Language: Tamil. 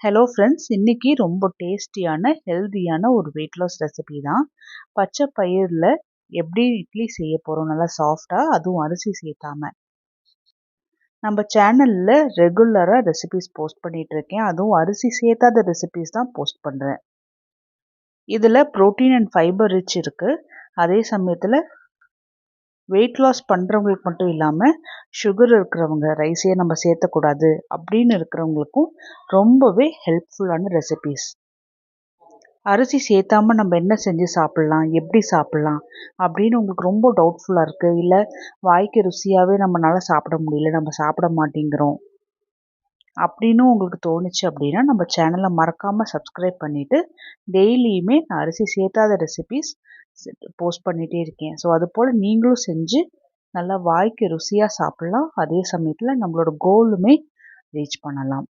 ஹலோ ஃப்ரெண்ட்ஸ் இன்றைக்கி ரொம்ப டேஸ்டியான ஹெல்தியான ஒரு வெயிட் லாஸ் ரெசிபி தான். பச்சை பயிரில் எப்படி இட்லி செய்ய போகிறோம் நல்லா சாஃப்டாக அதுவும் அரிசி சேர்த்தாம நம்ம சேனலில் ரெகுலராக ரெசிபிஸ் போஸ்ட் பண்ணிகிட்ருக்கேன் அதுவும் அரிசி சேர்த்தாத ரெசிபிஸ் தான் போஸ்ட் பண்ணுறேன் இதில் ப்ரோட்டீன் அண்ட் ஃபைபர் ரிச் இருக்குது அதே சமயத்தில் வெயிட் லாஸ் பண்ணுறவங்களுக்கு மட்டும் இல்லாமல் சுகர் இருக்கிறவங்க ரைஸே நம்ம சேர்த்தக்கூடாது அப்படின்னு இருக்கிறவங்களுக்கும் ரொம்பவே ஹெல்ப்ஃபுல்லான ரெசிபீஸ் அரிசி சேர்த்தாம நம்ம என்ன செஞ்சு சாப்பிட்லாம் எப்படி சாப்பிட்லாம் அப்படின்னு உங்களுக்கு ரொம்ப டவுட்ஃபுல்லாக இருக்குது இல்லை வாய்க்கு ருசியாகவே நம்மளால் சாப்பிட முடியல நம்ம சாப்பிட மாட்டேங்கிறோம். அப்படின்னு உங்களுக்கு தோணுச்சு அப்படின்னா நம்ம சேனலை மறக்காமல் சப்ஸ்கிரைப் பண்ணிவிட்டு டெய்லியுமே நான் அரிசி சேர்த்தாத ரெசிபீஸ் போஸ்ட் பண்ணிகிட்டே இருக்கேன். ஸோ அதுபோல் நீங்களும் செஞ்சு நல்லா வாய்க்கு ருசியாக சாப்பிட்லாம். அதே சமயத்தில் நம்மளோட கோலுமே ரீச் பண்ணலாம்.